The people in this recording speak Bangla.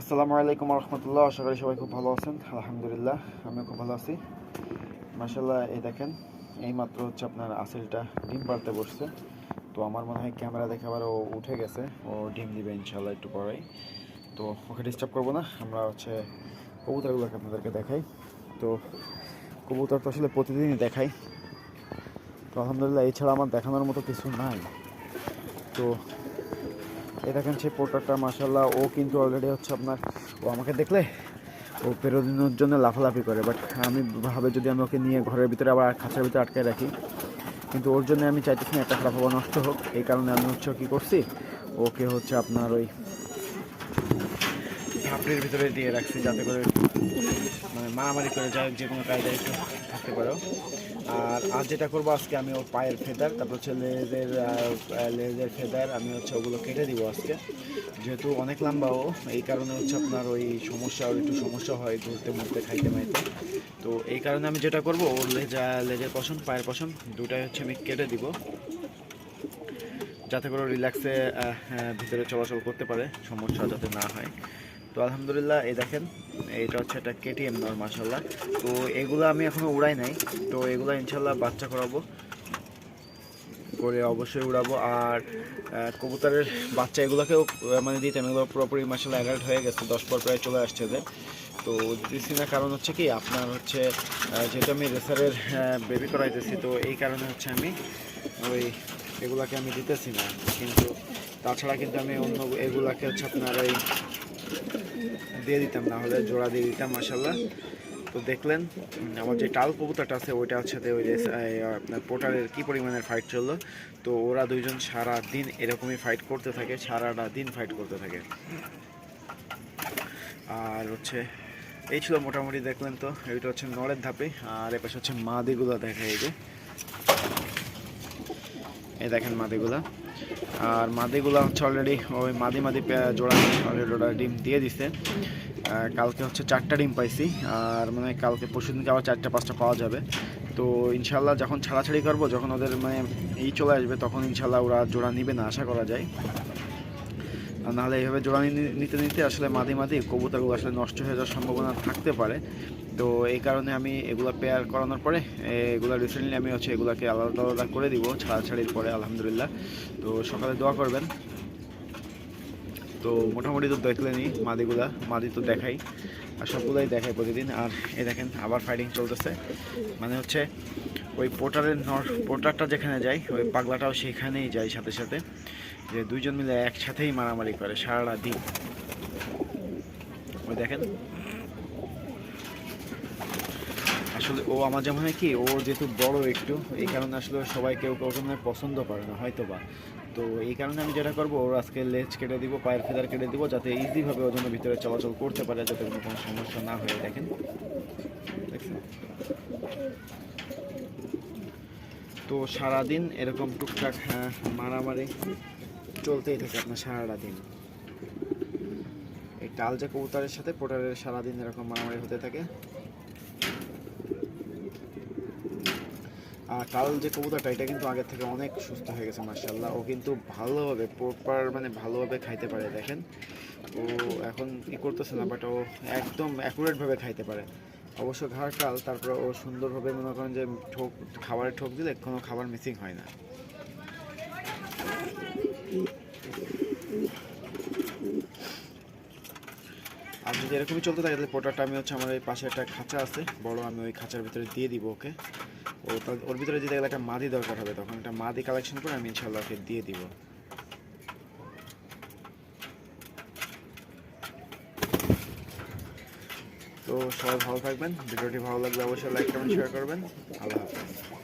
আসসালামু আলাইকুম রহমতুল্লাহ আশা করি সবাই খুব ভালো আছেন। আলহামদুলিল্লাহ, আমিও খুব ভালো আছি। মাসাল্লাহ এই দেখেন, এই মাত্র হচ্ছে আপনার আসিলটা ডিম পাড়তে বসছে। তো আমার মনে হয় ক্যামেরা দেখে আবার ও উঠে গেছে, ও ডিম দিবে ইনশাল্লাহ একটু পরেই। তো ওকে ডিস্টার্ব করব না, আমরা হচ্ছে কবুতরগুলোকে আপনাদেরকে দেখাই। তো কবুতর তো আসলে প্রতিদিনই দেখাই। তো আলহামদুলিল্লাহ, এছাড়া আমার দেখানোর মতো কিছু নাই। তো এই দেখেন সেই পোর্টারটা মাসাল্লাহ ও কিন্তু অলরেডি হচ্ছে আপনার, ও আমাকে দেখলে ও পেরোদিনের জন্য লাফালাফি করে বাট আমি ভাবে যদি আমি ওকে নিয়ে ঘরের ভিতরে আবার খাঁচার ভিতরে আটকে রাখি, কিন্তু ওর জন্য আমি চাইতেছি না একটা লাফাবা নষ্ট হোক। এই কারণে আমি হচ্ছে কী করছি, ওকে হচ্ছে আপনার ওই ঝাঁপড়ির ভিতরে দিয়ে রাখছি, যাতে করে মানে মারামারি করে যায়, যে কোনো কায়দায় একটু থাকতে পারো আর আজ যেটা করব আজকে আমি ওর পায়ের ফেদার, তারপর হচ্ছে লেজের লেজের ফেদার, আমি হচ্ছে ওগুলো কেটে দিব আজকে। যেহেতু অনেক লম্বা ও, এই কারণে হচ্ছে আপনার ওই সমস্যা, ওর একটু সমস্যা হয় ঘুরতে মুড়তে খাইতে মাইতে। তো এই কারণে আমি যেটা করব, ওর লেজা, লেজের পশম পায়ের পশম দুটাই হচ্ছে আমি কেটে দিব। যাতে করে রিল্যাক্সে ভিতরে চলাচল করতে পারে, সমস্যা যাতে না হয়। তো আলহামদুলিল্লাহ, এই দেখেন এটা হচ্ছে একটা কেটিএম নর মাসাল্লাহ তো এগুলো আমি এখনও উড়াই নাই, তো এগুলো ইনশাল্লাহ বাচ্চা করাবো। করে অবশ্যই উড়াবো। আর কবুতরের বাচ্চা এগুলোকেও মানে দিতাম, এগুলো পুরোপুরি মাসাল্লাহ অ্যাডাল্ট হয়ে গেছে, দশ পর প্রায় চলে আসছে যে তো দিচ্ছি না, কারণ হচ্ছে কি, আপনার হচ্ছে যেহেতু আমি রেসারের বেবি করাইতেছি, তো এই কারণে হচ্ছে আমি ওই এগুলাকে আমি দিতেছি না। কিন্তু তাছাড়া কিন্তু আমি অন্য এগুলাকে হচ্ছে আপনার ওই দিয়ে দিতাম, না হলে জোড়া দিয়ে দিতাম মাসাল্লাহ তো দেখলেন, আমার যে টাল কবুতরটা আছে, ওইটা হচ্ছে ওই যে আপনার পোটারের কি পরিমাণের ফাইট চলল। তো ওরা দুইজন সারা দিন এরকমই ফাইট করতে থাকে, সারাটা দিন ফাইট করতে থাকে। আর হচ্ছে, এই ছিল মোটামুটি দেখলেন তো, এইটা হচ্ছে নড়ের ধাপে, আর এপাশে হচ্ছে মাদিগুলো দেখে এই যে এই দেখেন মাদিগুলা। আর মাদিগুলো হচ্ছে অলরেডি ওই মাদি মাদি জোড়া অলরেডি ওরা ডিম দিয়ে দিছে। কালকে হচ্ছে চারটা ডিম পাইছি, আর মানে কালকে পরশু দিনকে আবার চারটা, পাঁচটা পাওয়া যাবে। তো ইনশাল্লাহ যখন ছাড়াছাড়ি করব, যখন ওদের মানে এই চলে আসবে, তখন ইনশাল্লাহ ওরা জোড়া নিবে না, আশা করা যায়। আর নাহলে এইভাবে জোড়া নিতে নিতে আসলে মাদি মাদি কবুতরগুলো আসলে নষ্ট হয়ে যাওয়ার সম্ভাবনা থাকতে পারে। তো এই কারণে আমি এগুলো পেয়ার করানোর পরে, এগুলো রিসেন্টলি আমি হচ্ছে এগুলোকে আলাদা আলাদা করে দিব, ছাড়াছাড়ির পরে আলহামদুলিল্লাহ। তো সকালে দোয়া করবেন। তো মোটামুটি তো দেখলেনি মাদিগুলা, মাদি তো দেখাই, আর সবগুলাই দেখাই প্রতিদিন। আর এ দেখেন, আবার ফাইটিং চলতেছে। মানে হচ্ছে ওই পোটারের নর পোটারটা যেখানে যায় ওই পাগলাটাও সেখানেই যায় সাথে সাথে। যে দুইজন মিলে একসাথেই মারামারি করে সারাটা দিন। ওই দেখেন। আসলে ও আমার যেমন হয় কি, ও যেহেতু বড় একটু, এই কারণে আসলে সবাই কেউ কেউ ওকে পছন্দ করে না হয়তো বা তো এই কারণে আমি যেটা করব, ওর আজকে লেজ কেটে দিব, পায়ের ফেদার কেটে দিব, যাতে ইজিভাবে ওর জন্য ভিতরে চলাচল করতে পারে, যাতে কোনো সমস্যা না হয়ে, দেখেন। দেখছেন? তো সারাদিন এরকম টুকটাক হ্যাঁ, মারামারি চলতেই থাকে আপনার সারাটা দিন এই টাল যে কবুতরের সাথে পোটারের সারাদিন এরকম মারামারি হতে থাকে। আর কাল যে কবুতরটা এটা কিন্তু আগের থেকে অনেক সুস্থ হয়ে গেছে মার্শাল্লাহ ও কিন্তু ভালোভাবে প্রপার মানে ভালোভাবে খাইতে পারে দেখেন। ও এখন ই করতেছে না বাট ও একদম অ্যাকুরেটভাবে খাইতে পারে। অবশ্য ঘাড় কাল, তারপরে ও সুন্দরভাবে মনে করেন যে ঠোক, খাবারের ঠোক দিলে কোনো খাবার মিসিং হয় না। আর যদি এরকমই চলতে থাকে, তাহলে পোটারটা আমি হচ্ছে আমার এই পাশে একটা খাঁচা আছে। বড়, আমি ওই খাঁচার ভিতরে দিয়ে দিব ওকে। ও ওর ভিতরে দিতে গেলে একটা মাদি দরকার হবে, তখন একটা মাদি কালেকশন করে আমি ইনশাল্লাহ ওকে দিয়ে দিব। তো সবাই ভালো থাকবেন। ভিডিওটি ভালো লাগলে অবশ্যই লাইক কমেন্ট শেয়ার করবেন। আল্লাহ হাফেজ।